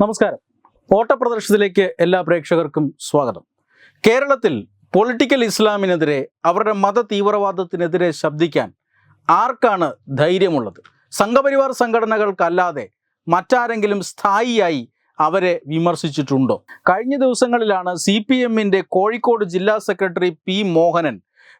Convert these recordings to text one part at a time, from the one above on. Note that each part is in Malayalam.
നമസ്കാരം. ഓട്ടപ്രദർശനത്തിലേക്ക് എല്ലാ പ്രേക്ഷകർക്കും സ്വാഗതം. കേരളത്തിൽ പൊളിറ്റിക്കൽ ഇസ്ലാമിനെതിരെ അവരുടെ മത തീവ്രവാദത്തിനെതിരെ ശബ്ദിക്കാൻ ആർക്കാണ് ധൈര്യമുള്ളത്? സംഘപരിവാർ സംഘടനകൾക്കല്ലാതെ മറ്റാരെങ്കിലും സ്ഥായിയായി അവരെ വിമർശിച്ചിട്ടുണ്ടോ? കഴിഞ്ഞ ദിവസങ്ങളിലാണ് സി പി എമ്മിന്റെ കോഴിക്കോട് ജില്ലാ സെക്രട്ടറി പി മോഹനൻ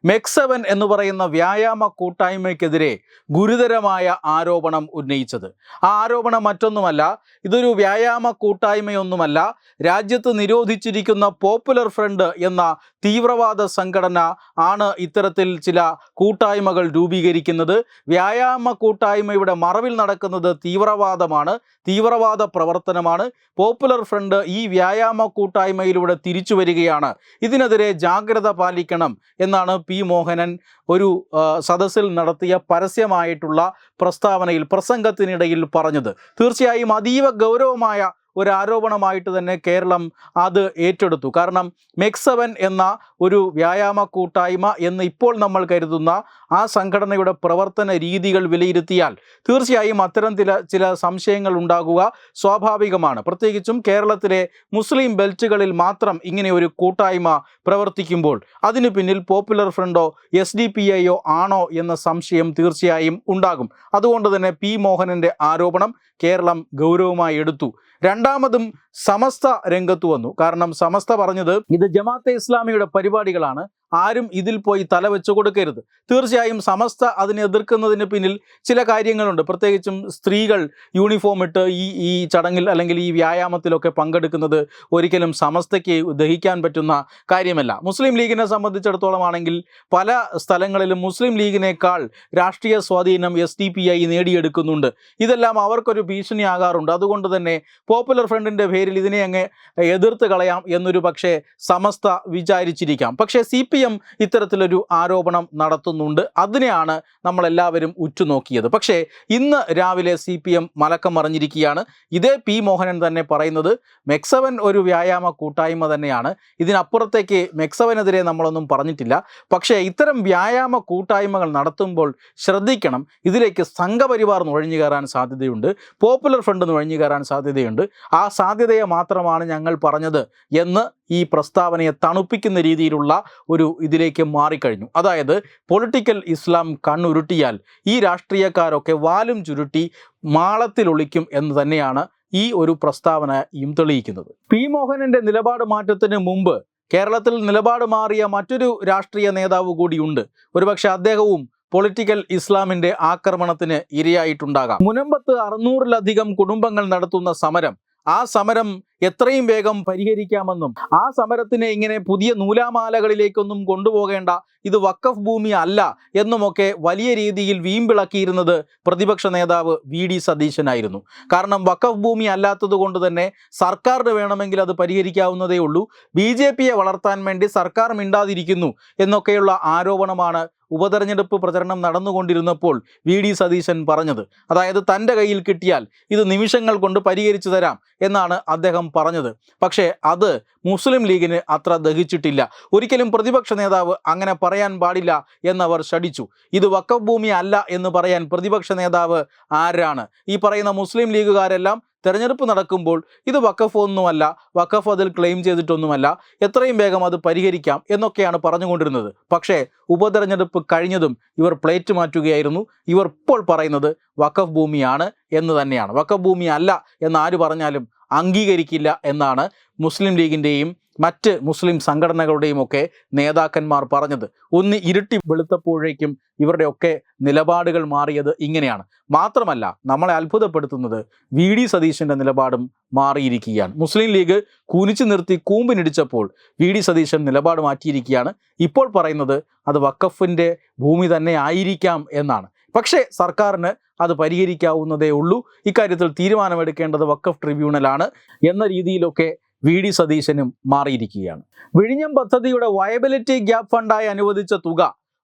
മെക്സവൻ എന്ന് പറയുന്ന വ്യായാമ കൂട്ടായ്മയ്ക്കെതിരെ ഗുരുതരമായ ആരോപണം ഉന്നയിച്ചത്. ആ ആരോപണം മറ്റൊന്നുമല്ല ഇതൊരു വ്യായാമ കൂട്ടായ്മയൊന്നുമല്ല രാജ്യത്ത് നിരോധിച്ചിരിക്കുന്ന പോപ്പുലർ ഫ്രണ്ട് എന്ന തീവ്രവാദ സംഘടന ആണ് ഇത്തരത്തിൽ ചില കൂട്ടായ്മകൾ രൂപീകരിക്കുന്നത്. വ്യായാമ കൂട്ടായ്മയുടെ മറവിൽ നടക്കുന്നത് തീവ്രവാദമാണ് തീവ്രവാദ പ്രവർത്തനമാണ്. പോപ്പുലർ ഫ്രണ്ട് ഈ വ്യായാമ കൂട്ടായ്മയിലൂടെ തിരിച്ചു വരികയാണ്. ഇതിനെതിരെ ജാഗ്രത പാലിക്കണം എന്നാണ് പി. മോഹനൻ ഒരു സദസ്സിൽ നടത്തിയ പരസ്യമായിട്ടുള്ള പ്രസ്താവനയിൽ പ്രസംഗത്തിനിടയിൽ പറഞ്ഞത്. തീർച്ചയായും അതീവ ഗൗരവമായ ഒരു ആരോപണമായിട്ട് തന്നെ കേരളം അത് ഏറ്റെടുത്തു. കാരണം മെക്സവൻ എന്ന ഒരു വ്യായാമ കൂട്ടായ്മ എന്ന് ഇപ്പോൾ നമ്മൾ കരുതുന്ന ആ സംഘടനയുടെ പ്രവർത്തന രീതികൾ വിലയിരുത്തിയാൽ തീർച്ചയായും അത്തരം ചില ചില സംശയങ്ങൾ ഉണ്ടാകുക സ്വാഭാവികമാണ്. പ്രത്യേകിച്ചും കേരളത്തിലെ മുസ്ലിം ബെൽറ്റുകളിൽ മാത്രം ഇങ്ങനെ ഒരു കൂട്ടായ്മ പ്രവർത്തിക്കുമ്പോൾ അതിനു പിന്നിൽ പോപ്പുലർ ഫ്രണ്ടോ എസ് ഡി പി ഐയോ ആണോ എന്ന സംശയം തീർച്ചയായും ഉണ്ടാകും. അതുകൊണ്ട് തന്നെ പി മോഹനന്റെ ആരോപണം കേരളം ഗൗരവമായി എടുത്തു. രണ്ടാമതും സമസ്ത രംഗത്ത് വന്നു. കാരണം സമസ്ത പറഞ്ഞത് ഇത് ജമാഅത്തെ ഇസ്ലാമിയുടെ പരിപാടികളാണ്. ആരും ഇതിൽ പോയി തല വെച്ചു കൊടുക്കരുത്. തീർച്ചയായും സമസ്ത അതിനെ എതിർക്കുന്നതിന് പിന്നിൽ ചില കാര്യങ്ങളുണ്ട്. പ്രത്യേകിച്ചും സ്ത്രീകൾ യൂണിഫോം ഇട്ട് ഈ ഈ ചടങ്ങിൽ അല്ലെങ്കിൽ ഈ വ്യായാമത്തിലൊക്കെ പങ്കെടുക്കുന്നത് ഒരിക്കലും സമസ്തയ്ക്ക് ദഹിക്കാൻ പറ്റുന്ന കാര്യമല്ല. മുസ്ലിം ലീഗിനെ സംബന്ധിച്ചിടത്തോളം ആണെങ്കിൽ പല സ്ഥലങ്ങളിലും മുസ്ലിം ലീഗിനേക്കാൾ രാഷ്ട്രീയ സ്വാധീനം എസ് ഡി പി ഐ നേടിയെടുക്കുന്നുണ്ട്. ഇതെല്ലാം അവർക്കൊരു ഭീഷണിയാകാറുണ്ട്. അതുകൊണ്ട് തന്നെ പോപ്പുലർ ഫ്രണ്ടിന്റെ പേരിൽ ഇതിനെ അങ്ങ് എതിർത്ത് കളയാം എന്നൊരു പക്ഷേ സമസ്ത വിചാരിച്ചിരിക്കാം. പക്ഷേ സി എം ഇത്തരത്തിലൊരു ആരോപണം നടത്തുന്നുണ്ട്. അതിനെയാണ് നമ്മളെല്ലാവരും ഉറ്റുനോക്കിയത്. പക്ഷേ ഇന്ന് രാവിലെ സി പി എം മലക്കം മറിഞ്ഞിരിക്കുകയാണ്. ഇതേ പി മോഹനൻ തന്നെ പറയുന്നത് മെക്സവൻ ഒരു വ്യായാമ കൂട്ടായ്മ തന്നെയാണ്. ഇതിനപ്പുറത്തേക്ക് മെക്സവനെതിരെ നമ്മളൊന്നും പറഞ്ഞിട്ടില്ല. പക്ഷേ ഇത്തരം വ്യായാമ കൂട്ടായ്മകൾ നടത്തുമ്പോൾ ശ്രദ്ധിക്കണം. ഇതിലേക്ക് സംഘപരിവാർ നുഴഞ്ഞു കയറാൻ സാധ്യതയുണ്ട്. പോപ്പുലർ ഫ്രണ്ട് നുഴഞ്ഞു കയറാൻ സാധ്യതയുണ്ട്. ആ സാധ്യതയെ മാത്രമാണ് ഞങ്ങൾ പറഞ്ഞത് എന്ന് ഈ പ്രസ്താവനയെ തണുപ്പിക്കുന്ന രീതിയിലുള്ള ഒരു ഇതിലേക്ക് മാറിക്കഴിഞ്ഞു. അതായത് പൊളിറ്റിക്കൽ ഇസ്ലാം കണ്ണുരുട്ടിയാൽ ഈ രാഷ്ട്രീയക്കാരൊക്കെ വാലും ചുരുട്ടി മാളത്തിലൊളിക്കും എന്ന് തന്നെയാണ് ഈ ഒരു പ്രസ്താവനയും തെളിയിക്കുന്നത്. പി മോഹനന്റെ നിലപാട് മാറ്റത്തിന് മുമ്പ് കേരളത്തിൽ നിലപാട് മാറിയ മറ്റൊരു രാഷ്ട്രീയ നേതാവ് കൂടിയുണ്ട് ഒരുപക്ഷെ അദ്ദേഹവും പൊളിറ്റിക്കൽ ഇസ്ലാമിന്റെ ആക്രമണത്തിന് ഇരയായിട്ടുണ്ടാകാം. മുനമ്പത്ത് അറുന്നൂറിലധികം കുടുംബങ്ങൾ നടത്തുന്ന സമരം ആ സമരം എത്രയും വേഗം പരിഹരിക്കാമെന്നും ആ സമരത്തിനെ ഇങ്ങനെ പുതിയ നൂലാമാലകളിലേക്കൊന്നും കൊണ്ടുപോകേണ്ട ഇത് വക്കഫ് ഭൂമി അല്ല എന്നുമൊക്കെ വലിയ രീതിയിൽ വീമ്പിളക്കിയിരുന്നത് പ്രതിപക്ഷ നേതാവ് വി ഡി സതീശനായിരുന്നു. കാരണം വക്കഫ് ഭൂമി അല്ലാത്തത് കൊണ്ട് തന്നെ സർക്കാരിന് വേണമെങ്കിൽ അത് പരിഹരിക്കാവുന്നതേ ഉള്ളൂ. ബി ജെ പിയെ വളർത്താൻ വേണ്ടി സർക്കാർ മിണ്ടാതിരിക്കുന്നു എന്നൊക്കെയുള്ള ആരോപണമാണ് ഉപതെരഞ്ഞെടുപ്പ് പ്രചരണം നടന്നുകൊണ്ടിരുന്നപ്പോൾ വി ഡി സതീശൻ പറഞ്ഞത്. അതായത് തന്റെ കയ്യിൽ കിട്ടിയാൽ ഇത് നിമിഷങ്ങൾ കൊണ്ട് പരിഹരിച്ചു തരാം എന്നാണ് അദ്ദേഹം പറഞ്ഞത്. പക്ഷേ അത് മുസ്ലിം ലീഗിന് അത്ര ദഹിച്ചിട്ടില്ല. ഒരിക്കലും പ്രതിപക്ഷ നേതാവ് അങ്ങനെ പറയാൻ പാടില്ല എന്നവർ ശടിച്ചു ഇത് വക്കഫ് ഭൂമി അല്ല എന്ന് പറയാൻ പ്രതിപക്ഷ നേതാവ് ആരാണ്? ഈ പറയുന്ന മുസ്ലിം ലീഗുകാരെല്ലാം തെരഞ്ഞെടുപ്പ് നടക്കുമ്പോൾ ഇത് വക്കഫ് ഒന്നുമല്ല വക്കഫ് അതിൽ ക്ലെയിം ചെയ്തിട്ടൊന്നുമല്ല എത്രയും വേഗം അത് പരിഹരിക്കാം എന്നൊക്കെയാണ് പറഞ്ഞുകൊണ്ടിരുന്നത്. പക്ഷേ ഉപതെരഞ്ഞെടുപ്പ് കഴിഞ്ഞതും ഇവർ പ്ലേറ്റ് മാറ്റുകയായിരുന്നു. ഇവർ ഇപ്പോൾ പറയുന്നത് വക്കഫ് ഭൂമിയാണ് എന്ന് തന്നെയാണ്. വക്കഫ് ഭൂമി അല്ല എന്ന് ആര് പറഞ്ഞാലും അംഗീകരിക്കില്ല എന്നാണ് മുസ്ലിം ലീഗിന്റെയും മറ്റ് മുസ്ലിം സംഘടനകളുടെയും ഒക്കെ നേതാക്കന്മാർ പറഞ്ഞത്. ഒന്ന് ഇരുട്ടി വെളുത്തപ്പോഴേക്കും ഇവരുടെയൊക്കെ നിലപാടുകൾ മാറിയത് ഇങ്ങനെയാണ്. മാത്രമല്ല നമ്മളെ അത്ഭുതപ്പെടുത്തുന്നത് വി ഡി സതീശന്റെ നിലപാടും മാറിയിരിക്കുകയാണ്. മുസ്ലിം ലീഗ് കുനിച്ചു നിർത്തി കൂമ്പിനിടിച്ചപ്പോൾ വി ഡി സതീശൻ നിലപാട് മാറ്റിയിരിക്കുകയാണ്. ഇപ്പോൾ പറയുന്നത് അത് വക്കഫിന്റെ ഭൂമി തന്നെ ആയിരിക്കാം എന്നാണ്. പക്ഷേ സർക്കാരിന് അത് പരിഹരിക്കാവുന്നതേ ഉള്ളൂ. ഇക്കാര്യത്തിൽ തീരുമാനമെടുക്കേണ്ടത് വക്കഫ് ട്രിബ്യൂണലാണ് എന്ന രീതിയിലൊക്കെ വി ഡി സതീശനും മാറിയിരിക്കുകയാണ്. വിഴിഞ്ഞം പദ്ധതിയുടെ വയബിലിറ്റി ഗ്യാപ്പ് ഫണ്ടായി അനുവദിച്ച തുക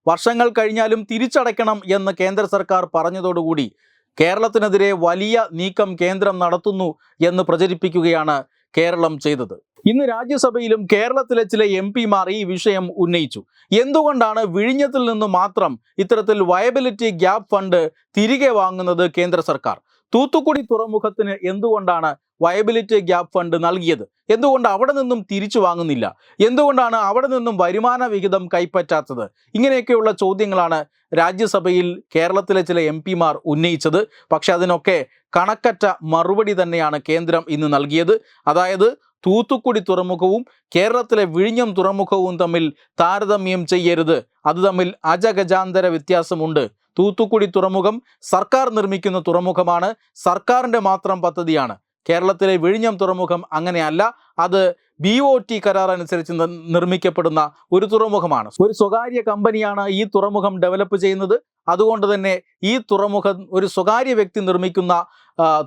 വർഷങ്ങൾ കഴിഞ്ഞാലും തിരിച്ചടയ്ക്കണം എന്ന് കേന്ദ്ര സർക്കാർ പറഞ്ഞതോടുകൂടി കേരളത്തിനെതിരെ വലിയ നീക്കം കേന്ദ്രം നടത്തുന്നു എന്ന് പ്രചരിപ്പിക്കുകയാണ് കേരളം ചെയ്തത്. ഇന്ന് രാജ്യസഭയിലും കേരളത്തിലെ ചില എം പിമാർ ഈ വിഷയം ഉന്നയിച്ചു. എന്തുകൊണ്ടാണ് വിഴിഞ്ഞത്തിൽ നിന്ന് മാത്രം ഇത്തരത്തിൽ വയബിലിറ്റി ഗ്യാപ് ഫണ്ട് തിരികെ വാങ്ങുന്നത് കേന്ദ്ര സർക്കാർ? തൂത്തുക്കുടി തുറമുഖത്തിന് എന്തുകൊണ്ടാണ് വയബിലിറ്റി ഗ്യാപ് ഫണ്ട് നൽകിയത്? എന്തുകൊണ്ട് അവിടെ നിന്നും തിരിച്ചു വാങ്ങുന്നില്ല? എന്തുകൊണ്ടാണ് അവിടെ നിന്നും വരുമാന വിഹിതം കൈപ്പറ്റാത്തത്? ഇങ്ങനെയൊക്കെയുള്ള ചോദ്യങ്ങളാണ് രാജ്യസഭയിൽ കേരളത്തിലെ ചില എം പിമാർ ഉന്നയിച്ചത്. പക്ഷെ അതിനൊക്കെ കണക്കറ്റ മറുപടി തന്നെയാണ് കേന്ദ്രം ഇന്ന് നൽകിയത്. അതായത് തൂത്തുക്കുടി തുറമുഖവും കേരളത്തിലെ വിഴിഞ്ഞം തുറമുഖവും തമ്മിൽ താരതമ്യം ചെയ്യരുത്. അത് തമ്മിൽ അജഗജാന്തര വ്യത്യാസമുണ്ട്. തൂത്തുക്കുടി തുറമുഖം സർക്കാർ നിർമ്മിക്കുന്ന തുറമുഖമാണ്. സർക്കാരിന്റെ മാത്രം പദ്ധതിയാണ്. കേരളത്തിലെ വിഴിഞ്ഞം തുറമുഖം അങ്ങനെയല്ല. അത് ബി ഒ ടി കരാർ അനുസരിച്ച് നിർമ്മിക്കപ്പെടുന്ന ഒരു തുറമുഖമാണ്. ഒരു സ്വകാര്യ കമ്പനിയാണ് ഈ തുറമുഖം ഡെവലപ്പ് ചെയ്യുന്നത്. അതുകൊണ്ട് തന്നെ ഈ തുറമുഖം ഒരു സ്വകാര്യ വ്യക്തി നിർമ്മിക്കുന്ന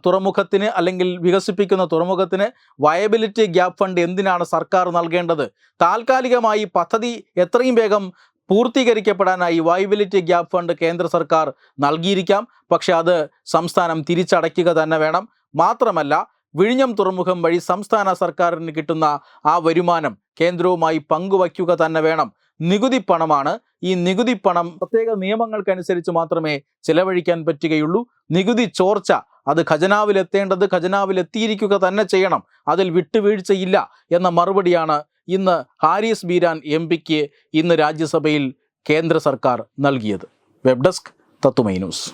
തുറമുഖത്തിന് അല്ലെങ്കിൽ വികസിപ്പിക്കുന്ന തുറമുഖത്തിന് വയബിലിറ്റി ഗ്യാപ്പ് ഫണ്ട് എന്തിനാണ് സർക്കാർ നൽകേണ്ടത്? താൽക്കാലികമായി പദ്ധതി എത്രയും വേഗം പൂർത്തീകരിക്കപ്പെടാനായി വയബിലിറ്റി ഗ്യാപ്പ് ഫണ്ട് കേന്ദ്ര സർക്കാർ നൽകിയിരിക്കാം. പക്ഷെ അത് സംസ്ഥാനം തിരിച്ചടയ്ക്കുക തന്നെ വേണം. മാത്രമല്ല വിഴിഞ്ഞം തുറമുഖം വഴി സംസ്ഥാന സർക്കാരിന് കിട്ടുന്ന ആ വരുമാനം കേന്ദ്രവുമായി പങ്കുവയ്ക്കുക തന്നെ വേണം. നികുതി പണമാണ്. ഈ നികുതി പണം പ്രത്യേക നിയമങ്ങൾക്കനുസരിച്ച് മാത്രമേ ചെലവഴിക്കാൻ പറ്റുകയുള്ളൂ. നികുതി ചോർച്ച അത് ഖജനാവിലെത്തേണ്ടത് ഖജനാവിലെത്തിയിരിക്കുക തന്നെ ചെയ്യണം. അതിൽ വിട്ടുവീഴ്ചയില്ല എന്ന മറുപടിയാണ് ഇന്ന് ഹാരിസ് ബീരാൻ എം പിക്ക് ഇന്ന് രാജ്യസഭയിൽ കേന്ദ്ര സർക്കാർ നൽകിയത്. വെബ് ഡെസ്ക് തത്തുമൈ news.